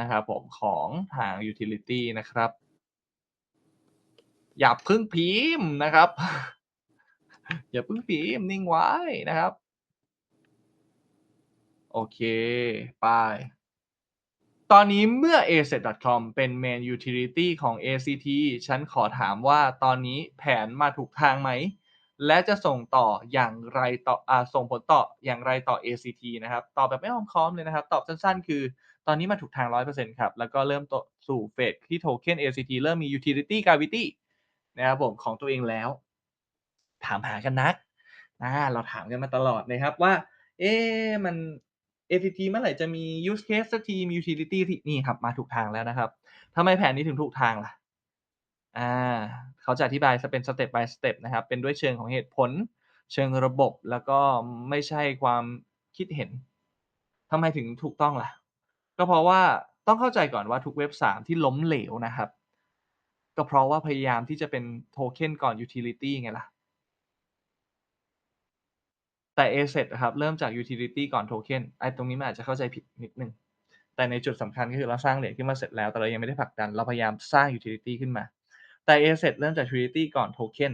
นะครับผมของทาง Utility นะครับ อย่าเพึ่งพิมพ์นะครับ อย่าเพึ่งพิมพ์นิ่งไว้นะครับ โอเค ไป ตอนนี้เมื่อ aset.com เป็น main utility ของ ACT ฉันขอถามว่าตอนนี้แผนมาถูกทางไหม และจะส่งต่ออย่างไรต่ออส่งผลต่ออย่างไรต่อ ACT นะครับ ตอบแบบไม่อ้อมค้อมเลยนะครับ ตอบสั้นๆ คือ ตอนนี้มาถูกทาง 100%ครับ แล้วก็เริ่มสู่เฟสที่โทเค็น ACT เริ่มมี utility gravity นะครับผมของตัวเองแล้ว ถามหากันนักอ่าเราถามกันมาตลอดนะครับว่า เอ๊มัน ACT เมื่อไหร่จะมี use case สักทีมี utility ที่นี่ครับ มาถูกทางแล้วนะครับทำไมแผนนี้ถึงถูกทางล่ะอ่าเขาจะอธิบายเป็น step by step นะครับ เป็นด้วยเชิงของเหตุผล เชิงระบบแล้วก็ไม่ใช่ความคิดเห็นทำไมถึงถูกต้องล่ะ ก็เพราะว่าต้องเข้าใจก่อนว่าทุกเว็บ 3 ที่ล้มเหลวนะครับ ก็เพราะว่าพยายามที่จะเป็นโทเค็นก่อน utility ไงล่ะ แต่ asset อะครับ เริ่มจาก utility ก่อนโทเค็นไอ้ตรงนี้มันอาจจะเข้าใจผิดนิดนึง แต่ในจุดสำคัญก็คือเราสร้างเหรียญขึ้นมาเสร็จแล้ว แต่เรายังไม่ได้ผลักดัน เราพยายามสร้าง utility ขึ้นมา แต่ asset เริ่มจาก utility ก่อนโทเค็น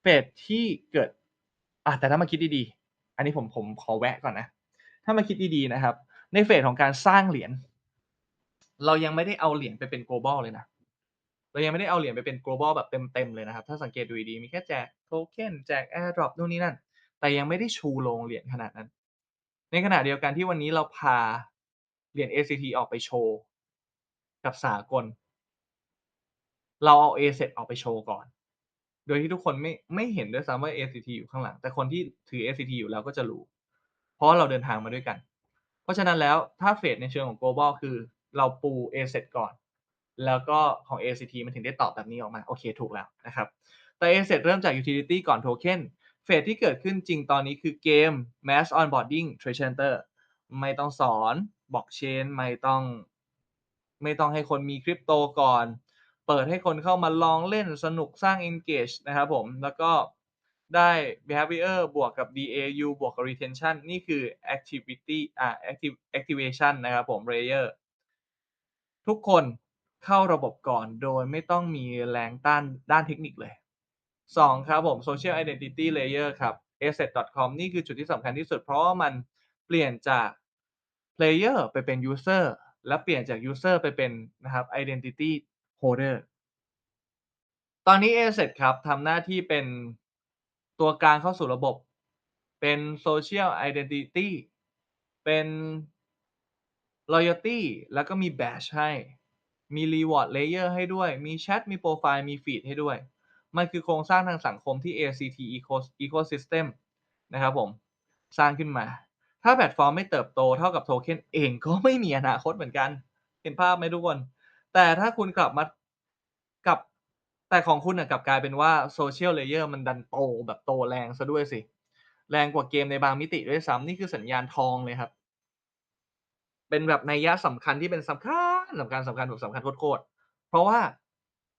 เฟสที่เกิดอะแต่ถ้ามาคิดดีๆ อันนี้ผมผมขอแวะก่อนนะ ถ้ามาคิดดีๆนะครับ ในเฟสของการสร้างเหรียญเรายังไม่ได้เอาเหรียญไปเป็น global เลยนะ เรายังไม่ได้เอาเหรียญไปเป็น global แบบเต็มๆเลยนะครับ ถ้าสังเกตดูดีมีแค่แจกโทเค็นแจก airdrop นู่นนี่นั่น แต่ยังไม่ได้ชูโรงเหรียญขนาดนั้น ในขณะเดียวกันที่วันนี้เราพาเหรียญ ACT ออกไปโชว์กับสากล เราเอา asset ออกไปโชว์ก่อน โดยที่ทุกคนไม่ไม่เห็นด้วยซ้ำว่า ACT อยู่ข้างหลัง แต่คนที่ถือ ACT อยู่แล้วก็จะรู้ เพราะว่าเราเดินทางมาด้วยกัน ราะฉะนั้นแล้วถ้าเฟสในเชิงของ global คือเราปู asset ก่อน แล้วก็ของ ACT มันถึงได้ตอบแบบนี้ออกมา โอเคถูกแล้วนะครับ แต่ asset เริ่มจาก utility ก่อนโทเค็นเฟสที่เกิดขึ้นจริงตอนนี้คือเกม mass onboarding treasure hunter ไม่ต้องสอน blockchain ไม่ต้อง ไม่ต้องให้คนมีคริปโตก่อน เปิดให้คนเข้ามาลองเล่นสนุกสร้าง engage นะครับผม แล้วก็ ได้ behavior บวกกับ DAU บวกกับ retention นี่คือ activity อ่า active activation นะครับผม layer ทุกคนเข้าระบบก่อนโดยไม่ต้องมีแรงต้านด้านเทคนิคเลย 2 ครับผม social identity layer ครับ asset.com นี่คือจุดที่สำคัญที่สุด เพราะว่ามันเปลี่ยนจาก player ไปเป็น user และเปลี่ยนจาก user ไปเป็นนะครับ identity holder ตอนนี้ asset ครับทำหน้าที่เป็น ตัวกลางเข้าสู่ระบบ เป็น social identity เป็น loyalty แล้วก็มี badge ให้ มี reward layer ให้ด้วย มีแชท มีโปรไฟล์ มีฟีดให้ด้วย มันคือโครงสร้างทางสังคมที่ ACT ecosystem นะครับผม สร้างขึ้นมา ถ้าแพลตฟอร์มไม่เติบโตเท่ากับโทเค็นเองก็ไม่มีอนาคตเหมือนกัน เห็นภาพไหมทุกคน แต่ถ้าคุณกลับมา แต่ของคุณน่ะกลับกลายเป็นว่า social layer มันดันโตแบบโตแรงซะด้วยสิ แรงกว่าเกมในบางมิติด้วยซ้ำนี่คือสัญญาณทองเลยครับ เป็นแบบนัยยะสำคัญที่เป็นสำคัญสำคัญสำคัญแบบสำคัญโคตรๆเพราะว่า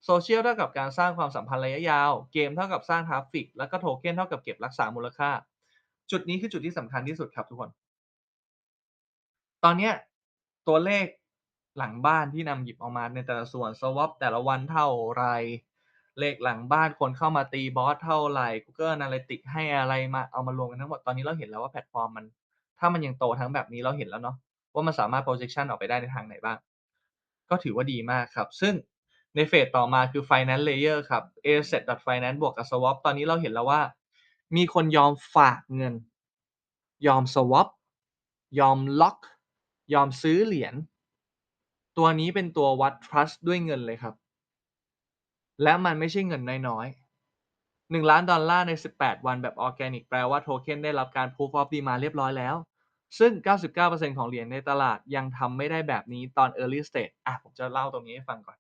social เท่ากับการสร้างความสัมพันธ์ระยะยาว เกมเท่ากับสร้างทราฟฟิก แล้วก็โทเค็นเท่ากับเก็บรักษามูลค่า จุดนี้คือจุดที่สำคัญที่สุดครับทุกคน ตอนเนี้ยตัวเลขหลังบ้านที่นำหยิบออกมาในแต่ละส่วน swap แต่ละวันเท่าไร เลขหลังบ้านคนเข้ามาตีบอสเท่าไหร่ Google Analytics ให้อะไรมาเอามารวมกันทั้งหมดตอนนี้เราเห็นแล้วว่าแพลตฟอร์มมัน ถ้ามันยังโตทั้งแบบนี้เราเห็นแล้วเนาะว่ามันสามารถ projection ออกไปได้ในทางไหนบ้าง ก็ถือว่าดีมากครับ ซึ่งในเฟสต่อมาคือ finance layer ครับ asset.finance บวกกับ swap ตอนนี้เราเห็นแล้วว่า มีคนยอมฝากเงิน ยอม swap ยอมล็อก ยอมซื้อเหรียญตัวนี้เป็นตัววัด trust ด้วยเงินเลยครับ และมันไม่ใช่เงินน้อยๆ1ล้านดอลลาร์ใน 18 วันแบบออร์แกนิกแปลว่าโทเค็นได้รับการ proof of demand เรียบร้อยแล้ว ซึ่ง 99%ของเหรียญในตลาดยังทำไม่ได้แบบนี้ตอน early stage อะผมจะเล่าตรงนี้ให้ฟังก่อน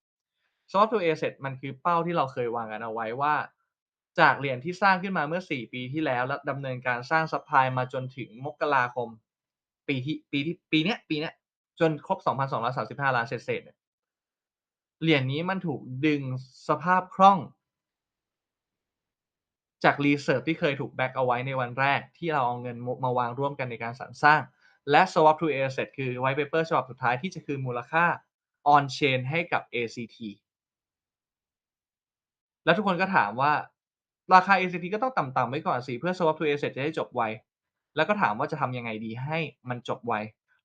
swap to asset มันคือเป้าที่เราเคยวางกันเอาไว้ว่า จากเหรียญที่สร้างขึ้นมาเมื่อ 4 ปีที่แล้วและดำเนินการสร้างซัพพลายมาจนถึงมกราคม ปีที่ปีที่ปีเนี้ยปีเนี้ยจนครบ 2,235 ล้านเศษๆเนี่ย เหรียญนี้มันถูกดึงสภาพคล่อง จาก reserve ที่เคยถูกแบ็กเอาไว้ในวันแรก ที่เราเอาเงินมาวางร่วมกันในการสรรสร้าง และ Swap to Asset คือ White Paper ฉบับสุดท้ายที่จะคืนมูลค่า On Chain ให้กับ ACT แล้วทุกคนก็ถามว่าราคา ACT ก็ต้องต่ำๆไว้ก่อนสิ เพื่อ Swap to Asset จะได้จบไว แล้วก็ถามว่าจะทำยังไงดีให้มันจบไว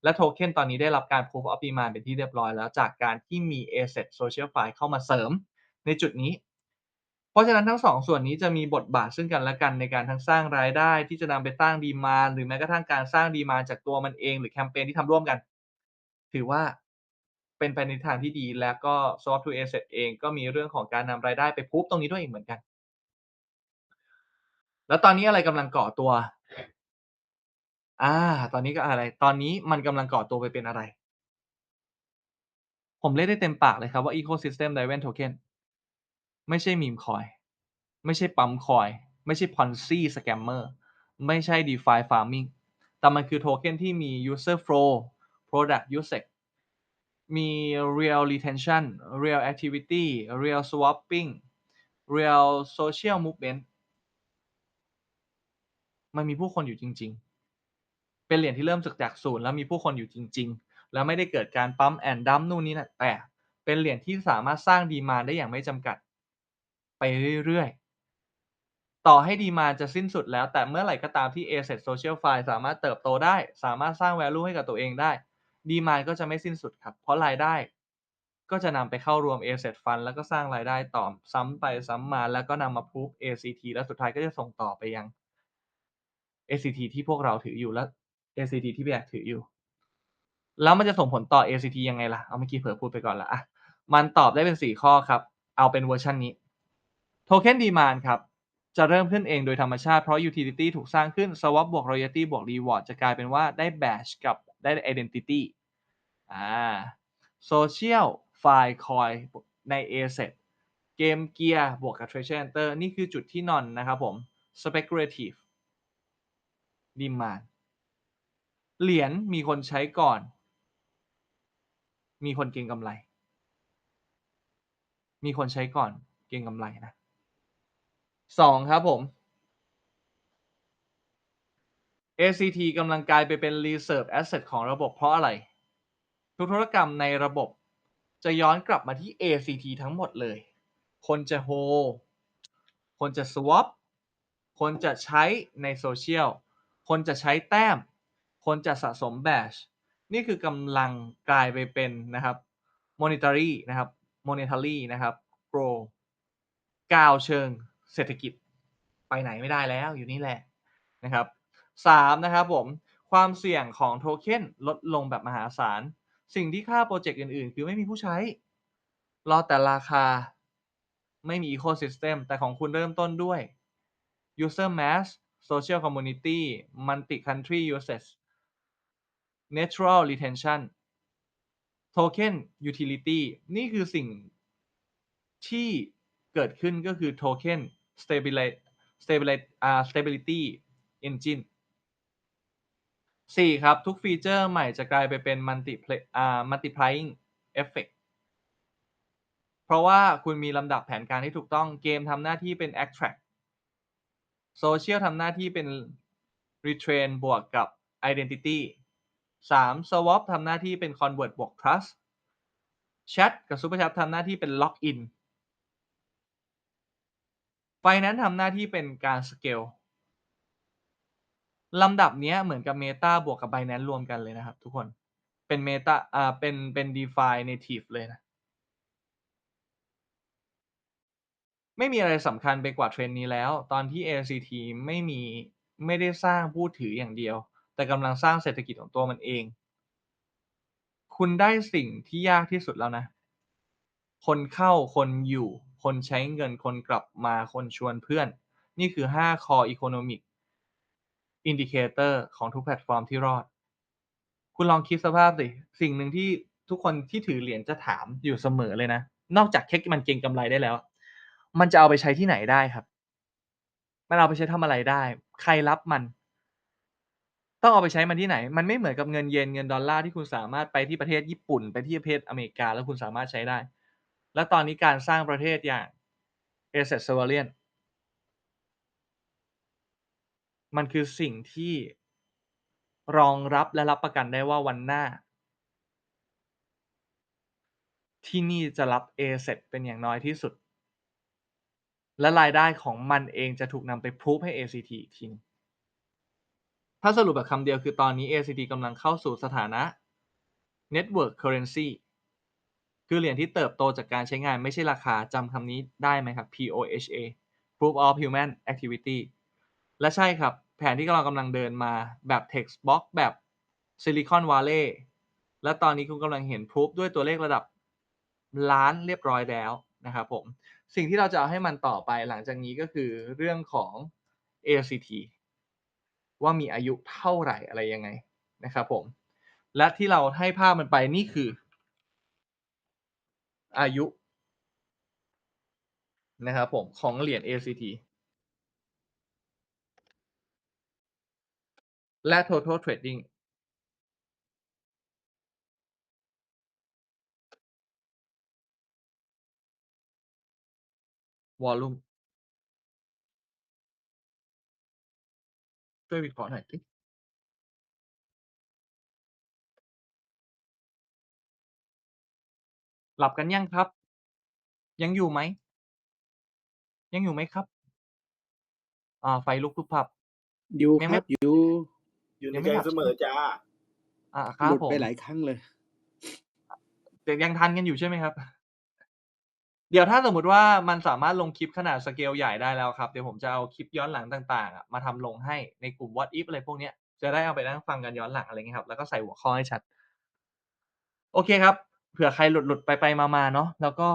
และโทเค็นตอนนี้ได้รับการ Proof of Demand เป็นที่เรียบร้อยแล้วจากการที่มี Asset SocialFi เข้ามาเสริมในจุดนี้ เพราะฉะนั้นทั้ง2ส่วนนี้จะมีบทบาทซึ่งกันและกันในการทั้งสร้างรายได้ที่จะนำไปสร้าง Demand หรือแม้กระทั่งการสร้าง Demand จากตัวมันเองหรือแคมเพนที่ทำร่วมกัน ถือว่าเป็นไปในทางที่ดีแล้วก็ Swap to Asset เองก็มีเรื่องของการนำรายได้ไป Proof ตรงนี้ด้วยอีกเหมือนกัน แล้วตอนนี้อะไรกำลังก่อตัว อา ตอนนี้ก็อะไร ตอนนี้มันกำลังก่อตัวไปเป็นอะไร ผมเรียกได้เต็มปากเลยครับว่า Ecosystem Driven Token ไม่ใช่ Meme Coin ไม่ใช่ปั๊มคอยน์ ไม่ใช่ Ponzi Scammer ไม่ใช่ DeFi Farming แต่มันคือโทเค็นที่มี User Flow Product Usage มี Real Retention Real Activity Real Swapping Real Social Movement มันมีผู้คนอยู่จริง ๆ เป็นเหรียญที่เริ่มจากจากศูนย์แล้วมีผู้คนอยู่จริง ๆ แล้วไม่ได้เกิดการ Pump and Dump นู่นนี่นั่นแต่เป็นเหรียญที่สามารถสร้าง Demand ได้อย่างไม่จำกัด ไปเรื่อยๆ ต่อให้ Demand จะสิ้นสุดแล้ว แต่เมื่อไหร่ก็ตามที่ Asset SocialFi สามารถเติบโตได้ สามารถสร้าง Value ให้กับตัวเองได้ Demand ก็จะไม่สิ้นสุดครับ เพราะรายได้ ก็จะนำไปเข้ารวม Asset Fund แล้วก็สร้างรายได้ต่อซ้ำไปซ้ำมา แล้วก็นำมา Proof ACT แล้วสุดท้ายก็จะส่งต่อไปยัง ACT ที่พวกเราถืออยู่และ ACT ที่พี่แอกถืออยู่ แล้วมันจะส่งผลต่อ ACT ยังไงล่ะ เ?อาเมื่อกี้เผลอพูดไปก่อนล้วอะมันตอบได้เป็น 4 ข้อครับ เอาเป็นเวอร์ชันนี้ Token Demand ครับ จะเริ่มขึ้นเองโดยธรรมชาติ เพราะ Utility ถูกสร้างขึ้น Swap บวก Royalty บวก Reward จะกลายเป็นว่าได้ Badge กับได้ Identity อา SocialFi Coin ใน Asset เกมเกียร์บวกกับ Treasure Hunter นี่คือจุดที่ Non นะครับผม Speculative Demand เหรียญมีคนใช้ก่อน มีคนเก็งกำไร มีคนใช้ก่อนเก็งกำไรนะ2ครับผม ACT กำลังกลายไปเป็น Reserve Asset ของระบบเพราะอะไร ทุกธุรกรรมในระบบจะย้อนกลับมาที่ ACT ทั้งหมดเลย คนจะ Hold คนจะ Swap คนจะใช้ใน Social คนจะใช้แต้ม คนจะสะสม Badge นี่คือกำลังกลายไปเป็นนะครับ Monetary นะครับ Monetary นะครับ Grow กล่าวเชิงเศรษฐกิจไปไหนไม่ได้แล้วอยู่นี่แหละนะครับ3นะครับผมความเสี่ยงของโทเค็นลดลงแบบมหาศาล สิ่งที่ฆ่าพรเจกต์อื่น ๆ คือไม่มีผู้ใช้ รอแต่ราคาไม่มี Ecosystem แต่ของคุณเริ่มต้นด้วย User Mass Social Community Multi Country Usage Natural Retention Token Utility นี่คือสิ่งที่เกิดขึ้นก็คือ Token Stabili Stabili อ่า Stability Engine 4ครับ ทุกฟีเจอร์ใหม่จะกลายไปเป็น Multipla อ่า Multiplying Effect เพราะว่าคุณมีลำดับแผนการที่ถูกต้องเกมทำหน้าที่เป็น Attract Social ทำหน้าที่เป็น Retrain บวกกับ Identity 3 Swap ทำหน้าที่เป็น Convert บวก Trust แชตกับ Super Chat ทำหน้าที่เป็น Login Finance ทำหน้าที่เป็นการ Scale ลำดับนี้เหมือนกับ Meta บวกกับ Binance รวมกันเลยนะครับทุกคนเป็น Meta อ่าเป็นเป็น DeFi Native เลยนะไม่มีอะไรสำคัญไปกว่า Trend นี้แล้ว ตอนที่ ACT ไม่มีไม่ได้สร้างผู้ถืออย่างเดียว แต่กำลังสร้างเศรษฐกิจของตัวมันเอง คุณได้สิ่งที่ยากที่สุดแล้วนะ คนเข้าคนอยู่ คนใช้เงินคนกลับมาคนชวนเพื่อน นี่คือ 5 Core Economic Indicator ของทุกแพลตฟอร์มที่รอด คุณลองคิดสภาพสิ สิ่งหนึ่งที่ทุกคนที่ถือเหรียญจะถามอยู่เสมอเลยนะ นอกจากแค่มันเก็งกำไรได้แล้ว มันจะเอาไปใช้ที่ไหนได้ครับ มันเอาไปใช้ทำอะไรได้ ใครรับมัน ต้องเอาไปใช้มันที่ไหน มันไม่เหมือนกับเงินเยน เงินดอลลาร์ที่คุณสามารถไปที่ประเทศญี่ปุ่น ไปที่ประเทศอเมริกา แล้วคุณสามารถใช้ได้ แล้วตอนนี้การสร้างประเทศอย่าง Asset Sovereign มันคือสิ่งที่รองรับและรับประกันได้ว่าวันหน้า ที่นี่จะรับ ASET เป็นอย่างน้อยที่สุด และรายได้ของมันเองจะถูกนำไปพูฟให้ ACT อีกทีนึง ถ้าสรุปแบบคำเดียวคือตอนนี้ ACT กำลังเข้าสู่สถานะ Network Currency คือเหรียญที่เติบโตจากการใช้งานไม่ใช่ราคาจำคำนี้ได้ไหมครับ POHA Proof of Human Activity และใช่ครับ แผนที่เรากำลังเดินมาแบบ Text Box แบบ Silicon Valley และตอนนี้คุณกำลังเห็น Proof ด้วยตัวเลขระดับล้านเรียบร้อยแล้วนะครับผม สิ่งที่เราจะเอาให้มันต่อไปหลังจากนี้ก็คือเรื่องของ ACT ว่ามีอายุเท่าไหร่อะไรยังไงนะครับผม และที่เราให้ภาพมันไปนี่คือ อายุนะครับผมของเหรียญ ACT และ total trading วอลลุ่ม ช่วยวิเคราะห์หน่อยสิหลับกันยังครับ ยังอยู่ไหม ยังอยู่ไหมครับ อ่า ไฟลุกพรึบพรับ อยู่ยังคไม่รับ อยู่ อยู่ในยังไม่ใจหลับเสมอจ้าอ่าคหรับลุดผมไปหลายครั้งเลย แต่ยังทันกันอยู่ใช่ไหมครับ เดี๋ยวถ้าสมมุติว่ามันสามารถลงคลิปขนาดสเกลใหญ่ได้แล้วครับ เดี๋ยวผมจะเอาคลิปย้อนหลังต่างๆมาทำลงให้ในกลุ่ม What if อะไรพวกเนี้ยจะได้เอาไปนั่งฟังกันย้อนหลังอะไรเงี้ยครับ แล้วก็ใส่หัวข้อให้ชัด โอเคครับ เผื่อใครหลุดๆไปๆมาๆเนาะแล้วก็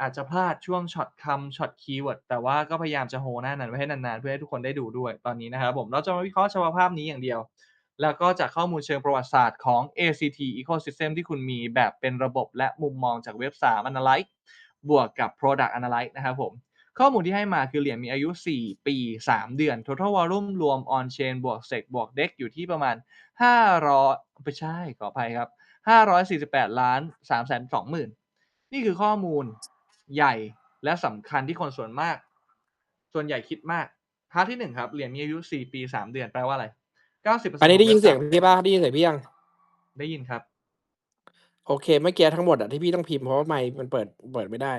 อาจจะพลาดช่วงช็อตคำช็อตคีย์เวิร์ดแต่ว่าก็พยายามจะโฮหน้านั้นไว้ให้นานๆ เพื่อให้ทุกคนได้ดูด้วยตอนนี้นะครับผมเราจะมาวิเคราะห์เฉพาะภาพนี้อย่างเดียว แล้วก็จากข้อมูลเชิงประวัติศาสตร์ของ ACT Ecosystem ที่คุณมีแบบเป็นระบบและมุมมองจากเว็บ3 Analyze บวกกับ Product Analyze นะครับผม ข้อมูลที่ให้มาคือเหรียญมีอายุ 4 ปี 3 เดือน Total Volume รวม On Chain บวก SEC บวก DEX อยู่ที่ประมาณ 500ไม่ใช่ขออภัยครับ 548 ล้าน3 2 0 0 0 0 นี่คือข้อมูลใหญ่และสำคัญที่คนส่วนมาก ส่วนใหญ่คิดมากพาร์ทที่1ครับเหรียญมีอายุ 4 ปี 3 เดือนแปลว่าอะไร 90%อันนี้ได้ยินเสียงของว็บพี่ป่ะได้ยินเสียงพี่ยัง ได้ยินครับ โอเคเมื่อกี้ทั้งหมดอะที่พี่ต้องพิมพ์เพราะว่าไมค์มันเปิดเปิดไม่ได้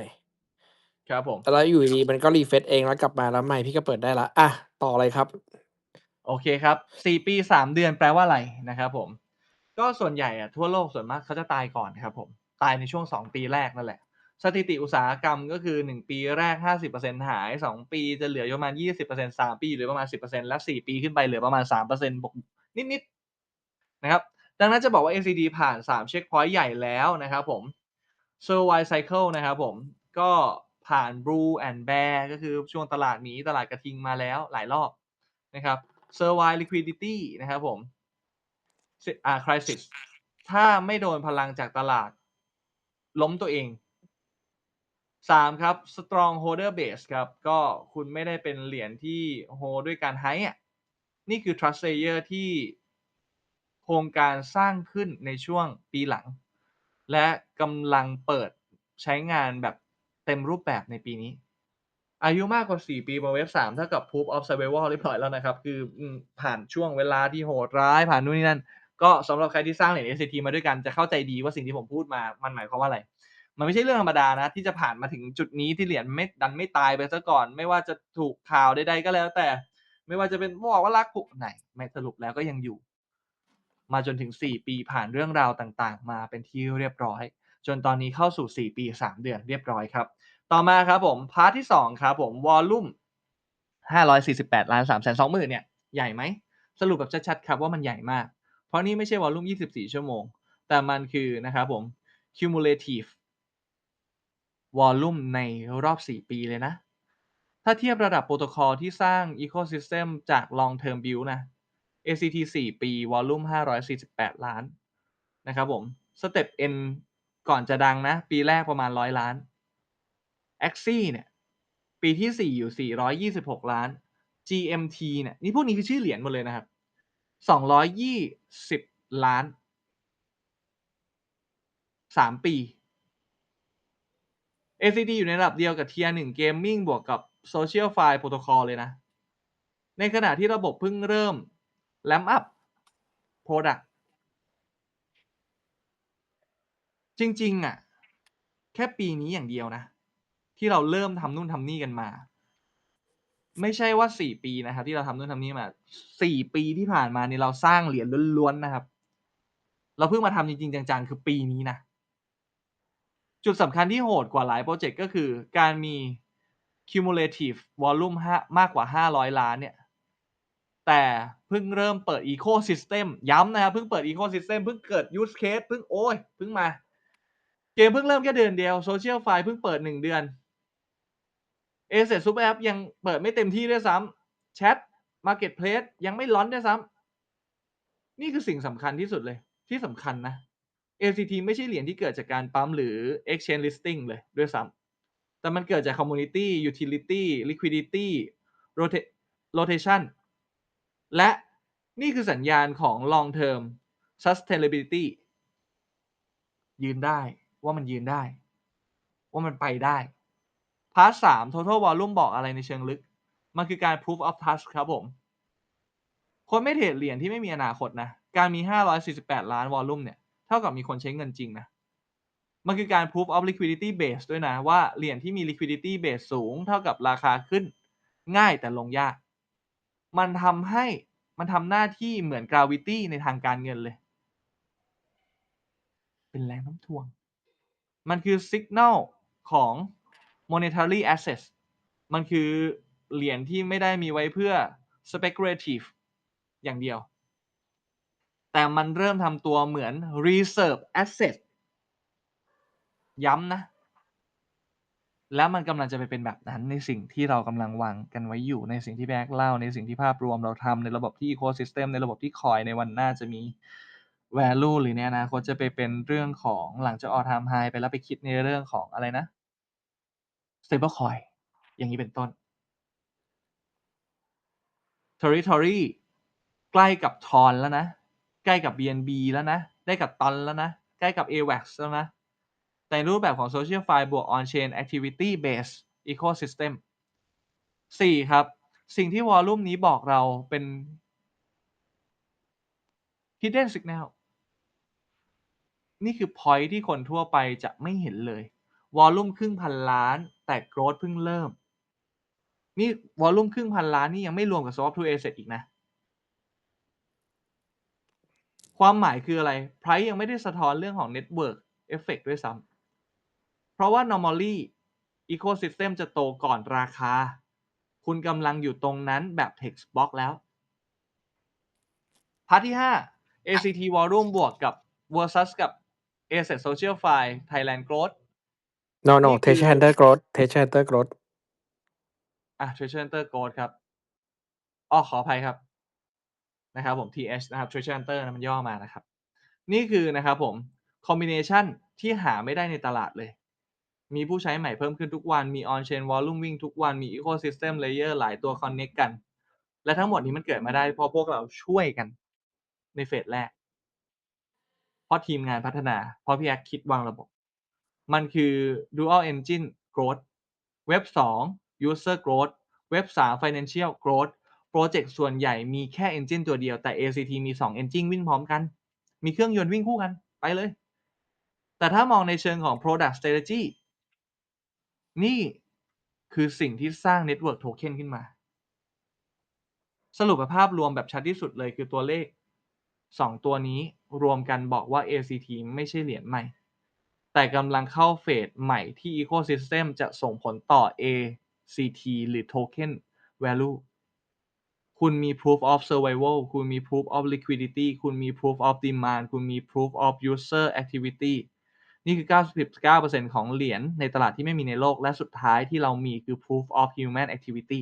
ครับผมแล้วอยู่ดีๆมันก็รีเฟซเองแล้วกลับมาแล้วไมค์พี่ก็เปิดได้ละอะต่อเลยครับ โอเคครับ4ปี3เดือนแปลว่าอะไรนะครับผม ก็ส่วนใหญ่อะทั่วโลกส่วนมากเขาจะตายก่อนครับผมตายในช่วง2ปีแรกนั่นแหละ สถิติอุตสาหกรรมก็คือ1ปีแรก50%หาย2ปีจะเหลืออยู่ประมาณ20% 3ปีเหลือประมาณ10%และ4ปีขึ้นไปเหลือประมาณ3%บวกนิดๆนะครับ ดังนั้นจะบอกว่า NCD ผ่าน 3 เช็คพอยต์ใหญ่แล้วนะครับผม Survive Cycle นะครับผม ก็ผ่าน Blue and Bear ก็คือช่วงตลาดหมีตลาดกระทิงมาแล้วหลายรอบนะครับ Survive Liquidity นะครับผมอ่า Crisis ถ้าไม่โดนพลังจากตลาด ล้มตัวเอง 3 ครับ Strong Holder Base ครับ ก็คุณไม่ได้เป็นเหรียญที่โฮด้วยการไฮอะนี่คือ Trust Layer ที่ โครงการสร้างขึ้นในช่วงปีหลัง และกำลังเปิดใช้งานแบบเต็มรูปแบบในปีนี้ อายุมากกว่า 4 ปีบนเว็บ 3 เท่ากับ Proof of Survival เรียบร้อยแล้วนะครับ คือผ่านช่วงเวลาที่โหดร้าย ผ่านนู่นนี่นั่น ก็สำหรับใครที่สร้างเหรียญ SCT มาด้วยกันจะเข้าใจดีว่าสิ่งที่ผมพูดมา มันหมายความว่าอะไร มันไม่ใช่เรื่องธรรมดานะ ที่จะผ่านมาถึงจุดนี้ที่เหรียญไม่ดันไม่ตายไปซะก่อน ไม่ว่าจะถูกข่าวใดๆก็แล้วแต่ ไม่ว่าจะเป็นบอกว่ารักผูกไหนไม่สรุปแล้วก็ยังอยู่ มาจนถึง 4 ปีผ่านเรื่องราวต่างๆ มาเป็นที่เรียบร้อย จนตอนนี้เข้าสู่ 4 ปี 3 เดือนเรียบร้อยครับ ต่อมาครับผมพาร์ทที่ 2 ครับผมวอลลุ่ม548 ล้าน3 2 0 0 0 0เนี่ยใหญ่ไหม สรุปแบบชัดๆครับว่ามันใหญ่มาก เพราะนี่ไม่ใช่วอลลุ่ม 24 ชั่วโมง แต่มันคือนะครับผม cumulative วอลลุ่มในรอบ 4 ปีเลยนะ ถ้าเทียบระดับโปรโตคอลที่สร้าง Ecosystem จาก Long Term Build นะ ACT 4 ปี วอลลุ่ม 548 ล้านนะครับผม สเต็ป N ก่อนจะดังนะ ปีแรกประมาณ 100 ล้าน Axie เนี่ย ปีที่ 4 อยู่ 426 ล้าน GMT เนี่ย นี่พวกนี้คือชื่อเหรียญหมดเลยนะครับ 220 ล้าน 3 ปี ACT อยู่ในระดับเดียวกับ Tier 1 Gaming บวกกับ Social File Protocol เลยนะ ในขณะที่ระบบเพิ่งเริ่ม ramp up พรดักต์จริง ๆอะแค่ปีนี้อย่างเดียวนะ ที่เราเริ่มทำนู่นทำนี่กันมา ไม่ใช่ว่า4ปีนะครับ ที่เราทำนู่นทำนี่มา4ปีที่ผ่านมานี่เราสร้างเหรียญล้วนๆนะครับ เราเพิ่งมาทำจริงๆจังๆคือปีนี้นะจุดสำคัญที่โหดกว่าหลายพรเจกต์ก็คือการมี cumulative volume มากกว่า 500 ล้านเนี่ย แต่เพิ่งเริ่มเปิด ecosystem ย้ำนะครับเพิ่งเปิด ecosystem เพิ่งเกิด use case เพิ่งโอ๊ยเพิ่งมา เกมเพิ่งเริ่มแค่เดือนเดียว Social-Fi เพิ่งเปิด 1 เดือน Asset Super App ยังเปิดไม่เต็มที่ด้วยซ้ำแชต Marketplace ยังไม่ launch ด้วยซ้ำนี่คือสิ่งสำคัญที่สุดเลยที่สำคัญนะ ACT ไม่ใช่เหรียญที่เกิดจากการปั๊มหรือ exchange listing เลยด้วยซ้ำแต่มันเกิดจาก community utility liquidity rotation และนี่คือสัญญาณของ long term sustainability ยืนได้ว่ามันยืนได้ ว่ามันไปได้ พาร์ต3 total volume บอกอะไรในเชิงลึก มันคือการ proof of trust ครับผม คนไม่เทรดเหรียญที่ไม่มีอนาคตนะ การมี 548 ล้าน volume เนี่ย เท่ากับมีคนใช้เงินจริงนะ มันคือการ proof of liquidity base ด้วยนะ ว่าเหรียญที่มี liquidity base สูง เท่ากับราคาขึ้น ง่ายแต่ลงยาก มันทำให้มันทำหน้าที่เหมือน gravity ในทางการเงินเลย เป็นแรงน้มถ่วง มันคือ signal ของ monetary assets มันคือเหรียญที่ไม่ได้มีไว้เพื่อ speculative อย่างเดียว แต่มันเริ่มทำตัวเหมือน reserve asset ย้ำนะ แล้วมันกำลังจะไปเป็นแบบนั้นในสิ่งที่เรากำลังวางกันไว้อยู่ในสิ่งที่แอ๊กเล่าในสิ่งที่ภาพรวมเราทำในระบบที่ ecosystem ในระบบที่คอยในวันหน้าจะมี value หรือในอนาคตจะไปเป็นเรื่องของหลังจาก all time high ไปแล้วไปคิดในเรื่องของอะไรนะ stable coin อย่างนี้เป็นต้น territory ใกล้กับ Tron แล้วนะ ใกล้กับ BNB แล้วนะ ได้กับ TON แล้วนะ ใกล้กับ AVAX แล้วนะ ในรูปแบบของ Social-Fi บวก On-Chain Activity Based Ecosystem 4 ครับ สิ่งที่ Volume นี้บอกเราเป็น Hidden Signal นี่คือพอยต์ที่คนทั่วไปจะไม่เห็นเลย Volume ครึ่งพันล้าน แต่ Growth เพิ่งเริ่ม นี่ Volume ครึ่งพันล้านนี่ยังไม่รวมกับ Swap to Asset อีกนะ ความหมายคืออะไร Price ยังไม่ได้สะท้อนเรื่องของ Network Effect ด้วยซ้ำ เพราะว่า normally ecosystem จะโตก่อนราคา คุณกำลังอยู่ตรงนั้นแบบ text box แล้วพาร์ทที่ 5 ACT Volume บวกกับ versus กับ Asset Social-Fi Thailand Growth no no นี่คือ treasure hunter growth treasure hunter growth อะ Treasure Hunter Growth ครับอ้อขออภัยครับนะครับผม TH นะครับ Treasure Hunter นะมันย่อมานะครับ นี่คือนะครับผม combination ที่หาไม่ได้ในตลาดเลย มีผู้ใช้ใหม่เพิ่มขึ้นทุกวัน มี on-chain volume วิ่งทุกวัน มี ecosystem layer หลายตัว connect กัน และทั้งหมดนี้มันเกิดมาได้เพราะพวกเราช่วยกันในเฟสแรก เพราะทีมงานพัฒนา เพราะพี่แอ๊กคิดวางระบบ มันคือ dual engine growth เว็บ 2 user growth เว็บ 3 financial growth โปรเจกต์ส่วนใหญ่มีแค่ engine ตัวเดียวแต่ ACT มี 2 engine วิ่งพร้อมกัน มีเครื่องยนต์วิ่งคู่กัน ไปเลย แต่ถ้ามองในเชิงของ product strategy นี่คือสิ่งที่สร้าง network token ขึ้นมา สรุปภาพรวมแบบชัดที่สุดเลยคือตัวเลข 2 ตัวนี้รวมกันบอกว่า ACT ไม่ใช่เหรียญใหม่ แต่กำลังเข้าเฟสใหม่ที่ ecosystem จะส่งผลต่อ ACT หรือ token value คุณมี proof of survival คุณมี proof of liquidity คุณมี proof of demand คุณมี proof of user activity นี่คือ 99%ของเหรียญในตลาดที่ไม่มีในโลกและสุดท้ายที่เรามีคือ proof of human activity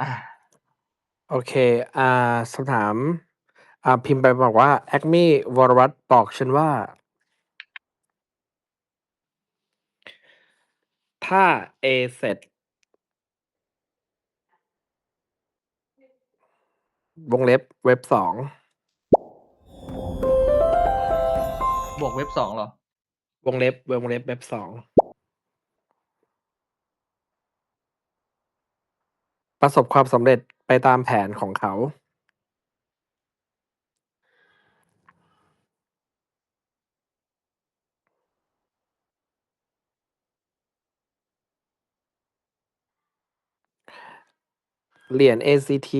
อ่าโอเค อ่าคำถาม อ่า พิมพ์ไปบอกว่า Acme วรวัตรบอกฉันว่า ถ้า A เสร็จ วงเล็บเว็บสอง บวกเว็บ2เหรอ วงเล็บวงเล็บเว็บสองประสบความสำเร็จไปตามแผนของเขา เหรียญ ACT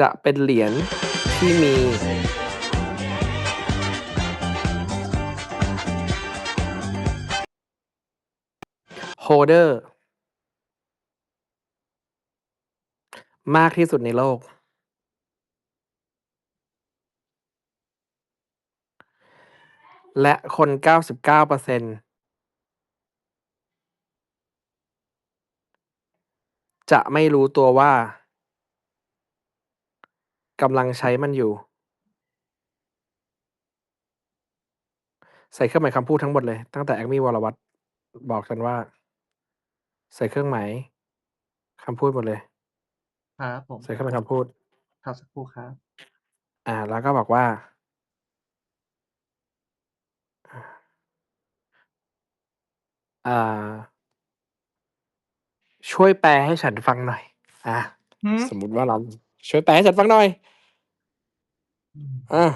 จะเป็นเหรียญ ที่มีโฮเดอร์มากที่สุดในโลก และคน 99%จะไม่รู้ตัวว่า กำลังใช้มันอยู่ ใส่เครื่องหมายคำพูดทั้งหมดเลย ตั้งแต่แอคมีวรวัตรบอกกันว่า ใส่เครื่องหมายคำพูดหมดเลย ครับผมใส่เครื่องหมายคำพูด ครับสักครู่ครับ อ่า แล้วก็บอกว่า อ่า ช่วยแปลให้ฉันฟังหน่อย อะหือสมมุติว่าเราช่วยแปลให้ฉันฟังหน่อย อ่า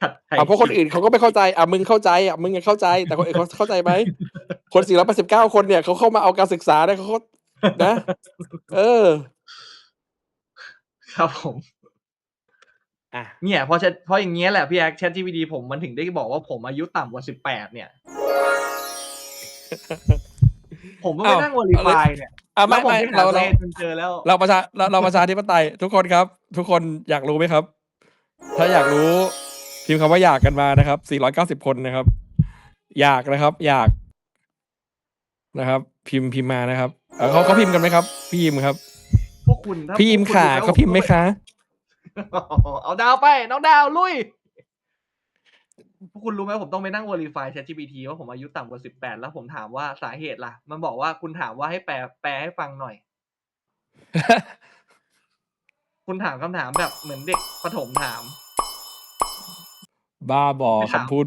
ผัดไทยอะเพราะคนคิวอื่นเขาก็ไม่เข้าใจอะมึงเข้าใจอะมึงยังเข้าใจ แต่คนอื่นเขาเข้าใจไหมคน489คนเนี่ยเขาเข้ามาเอาการศึกษาเนี่ยเขาก็นะ เออ ครับผมอะเนี่ยเพราะ Chat เพราะอย่างเงี้ยแหละพี่แอ๊ก ChatGPT ผมมันถึงได้บอกว่าผมอายุต่ำกว่า18เนี่ย ผมก็ไปอ้าวนั่ง verify เนี่ยอะแล้ไม่วผมไม่ไปหาเรา เลเราขจนเจอแล้ว เราประชาเราเราประชาธิปไตยทุกคนครับ ทุกคนอยากรู้ไหมครับ ถ้าอยากรู้พิมพ์คำว่าอยากกันมานะครับ 490 คนนะครับ อยากนะครับ อยากนะครับ พิมพ์พิมพ์มานะครับเอ่อเขาเขาพิมพ์กันไหมครับ พี่ยิมครับ พวกคุณถ้าพี่ยิมพวกณค่ะดูแล้วเขาพิมพ์ไหมคะ เอาดาวไป น้องดาวลุย พวกคุณรู้ไหมผมต้องไปนั่ง verify ChatGPT ว่าผมอายุต่ำกว่า 18 แล้วผมถามว่าสาเหตุล่ะ มันบอกว่าคุณถามว่าให้แปลแปลให้ฟังหน่อย คุณถามคำถามแบบเหมือนเด็กประถมถาม บ้าบอไม่ถาม คำพูด